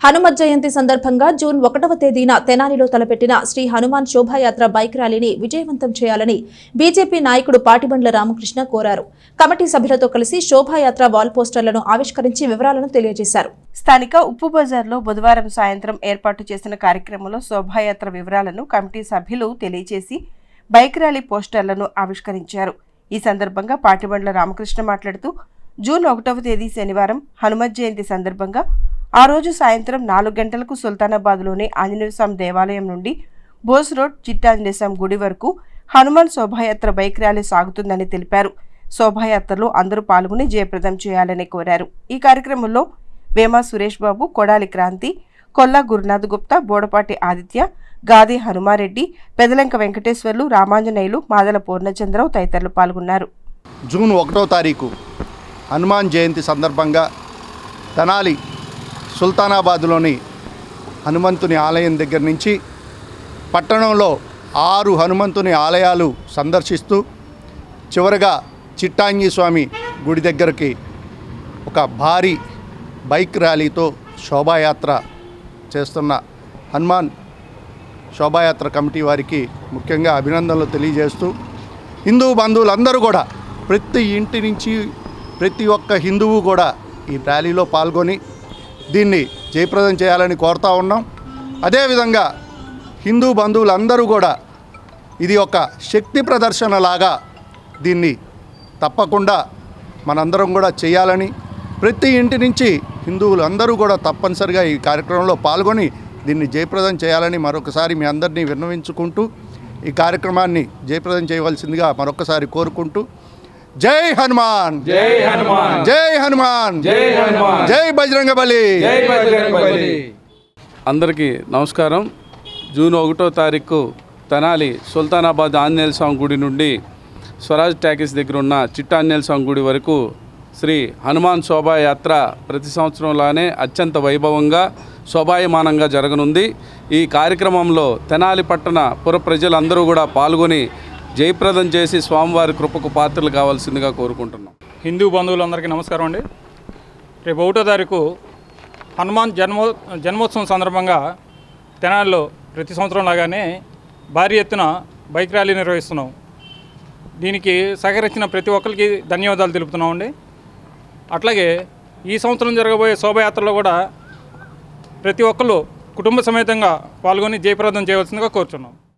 హనుమత్ జయంతి సందర్భంగా జూన్ ఒకటవ తేదీన తెనాలిలో తలపెట్టిన శ్రీ హనుమాన్ శోభాయాత్ర బైక్ ర్యాలీని విజయవంతం చేయాలని బీజేపీ నాయకుడు పాటిబండ్ల రామకృష్ణ కోరారు. కమిటీ సభ్యులతో కలిసి శోభాయాత్ర వాల్ పోస్టర్లను ఆవిష్కరించి వివరాలను తెలియజేశారు. స్థానిక ఉప్పు బజార్లో బుధవారం సాయంత్రం ఏర్పాటు చేసిన కార్యక్రమంలో శోభాయాత్ర వివరాలను కమిటీ సభ్యులు తెలియజేసి బైక్ ర్యాలీ పోస్టర్లను ఆవిష్కరించారు. ఈ సందర్భంగా పాటిబండ్ల రామకృష్ణ మాట్లాడుతూ జూన్ ఒకటవ తేదీ శనివారం హనుమత్ జయంతి సందర్భంగా ఆ రోజు సాయంత్రం నాలుగు గంటలకు సుల్తానాబాద్లోని ఆంజనేయస్వామి దేవాలయం నుండి బోస్ రోడ్ చిట్టాంజనేయస్వామి గుడి వరకు హనుమాన్ శోభాయాత్ర బైక్ ర్యాలీ సాగుతుందని తెలిపారు. శోభాయాత్రలో అందరూ పాల్గొని జయప్రదం చేయాలని కోరారు. ఈ కార్యక్రమంలో వేమా సురేష్ బాబు కొడాలి క్రాంతి కొల్లా గురునాథ్ గుప్తా బోడపాటి ఆదిత్య గాది హనుమారెడ్డి పెదలంక వెంకటేశ్వర్లు రామాంజనేయులు మాదల పూర్ణచంద్రరావు తదితరులు పాల్గొన్నారు. జూన్ ఒకటో తారీఖు హనుమాన్ జయంతి సందర్భంగా తెనాలి సుల్తానాబాద్లోని హనుమంతుని ఆలయం దగ్గర నుంచి పట్టణంలో ఆరు హనుమంతుని ఆలయాలు సందర్శిస్తూ చివరగా చిట్టాంగి స్వామి గుడి దగ్గరికి ఒక భారీ బైక్ ర్యాలీతో శోభాయాత్ర చేస్తున్న హనుమాన్ శోభాయాత్ర కమిటీ వారికి ముఖ్యంగా అభినందనలు తెలియజేస్తూ హిందూ బంధువులందరూ కూడా ప్రతి ఇంటి నుంచి ప్రతి ఒక్క హిందువు కూడా ఈ ర్యాలీలో పాల్గొని దీన్ని జయప్రదం చేయాలని కోరుతా ఉన్నాం. అదేవిధంగా హిందూ బంధువులందరూ కూడా ఇది ఒక శక్తి ప్రదర్శనలాగా దీన్ని తప్పకుండా మనందరం కూడా చేయాలని ప్రతి ఇంటి నుంచి హిందువులు అందరూ కూడా తప్పనిసరిగా ఈ కార్యక్రమంలో పాల్గొని దీన్ని జయప్రదం చేయాలని మరొకసారి మీ అందరినీ విన్నవించుకుంటూ ఈ కార్యక్రమాన్ని జయప్రదం చేయవలసిందిగా మరొకసారి కోరుకుంటూ జై హనుమాన్. జై హనుమాన్. జై హనుమాన్. జై హనుమాన్. జై బజరంగబలి. జై బజరంగబలి. అందరికీ నమస్కారం. జూన్ ఒకటో తారీఖు తెనాలి సుల్తానాబాద్ ఆంజనేయ స్వామి గుడి నుండి స్వరాజ్ ట్యాకీస్ దగ్గర ఉన్న చిట్ట ఆంజనేయ స్వామి గుడి వరకు శ్రీ హనుమాన్ శోభాయాత్ర ప్రతి సంవత్సరంలానే అత్యంత వైభవంగా శోభాయమానంగా జరగనుంది. ఈ కార్యక్రమంలో తెనాలి పట్టణ పుర ప్రజలందరూ కూడా పాల్గొని జయప్రదం చేసి స్వామివారి కృపకు పాత్రలు కావాల్సిందిగా కోరుకుంటున్నాం. హిందూ బంధువులందరికీ నమస్కారం అండి. రేపు ఒకటో తారీఖు హనుమాన్ జన్మో జన్మోత్సవం సందర్భంగా తెనాలిలో ప్రతి సంవత్సరం లాగానే భారీ ఎత్తున బైక్ ర్యాలీ నిర్వహిస్తున్నాం. దీనికి సహకరించిన ప్రతి ఒక్కరికి ధన్యవాదాలు తెలుపుతున్నామండి అట్లాగే ఈ సంవత్సరం జరగబోయే శోభయాత్రలో కూడా ప్రతి ఒక్కరు కుటుంబ సమేతంగా పాల్గొని జయప్రదం చేయవలసిందిగా కోరుచున్నాం.